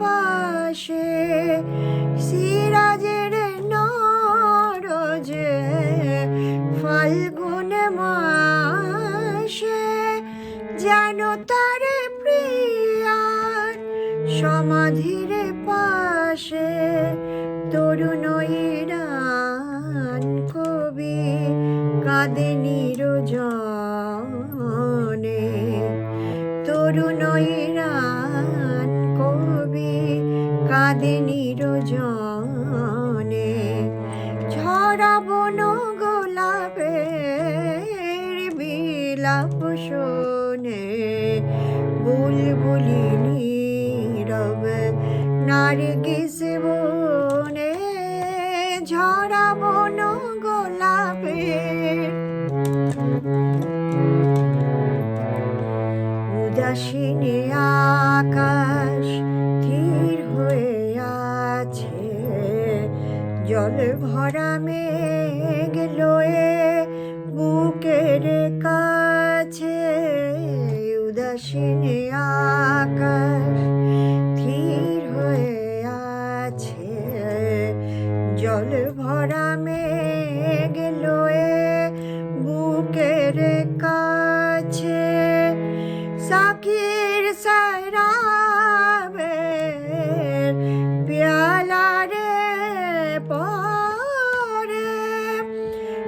পাশে সিরাজের নরজে ফাল্গুন মাসে যেন তার প্রিয়ার সমাধির পাশে তরুণ কবি কাঁদে কাঁদে নিরজনে ঝরাবুন গোলাপের বিলাপ শোনে, বুলবুলি নীরব নার্গিস বনে ঝরা বন গোলাপের উদাসীনে আকাশ জল ভরা মেঘ লয়ে বুকের কাছে উদাসীনে আকাশ ধীর হয়ে আছে। জল ভরা মেঘ লয়ে বুকের কাছে সাকির সাইরাবের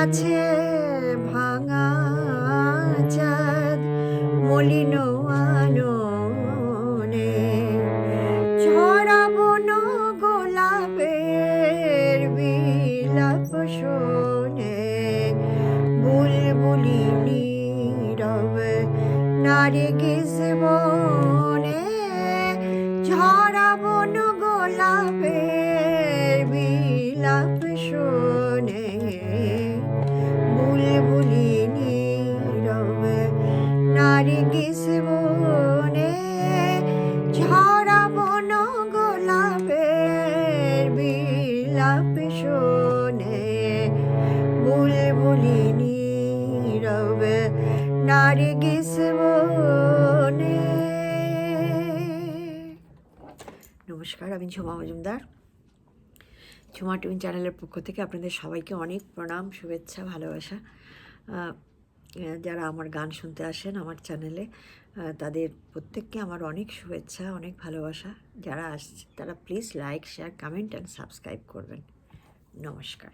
আছে ভাঙা চাঁদ মলিন আননে ছড়াবো না গোলাপের বিলাপ শোনে। বুলবুলি নীরব নারিগিস বনে ঝরাবো না নমস্কার, আমি ঝুমা মজুমদার। ঝুমা টিভি চ্যানেলের পক্ষ থেকে আপনাদের সবাইকে অনেক প্রণাম, শুভেচ্ছা, ভালোবাসা। যারা আমার গান শুনতে আসেন আমার চ্যানেলে তাদের প্রত্যেককে আমার অনেক শুভেচ্ছা, অনেক ভালোবাসা। যারা আসছে, তারা please like share comment and subscribe করবেন। নমস্কার।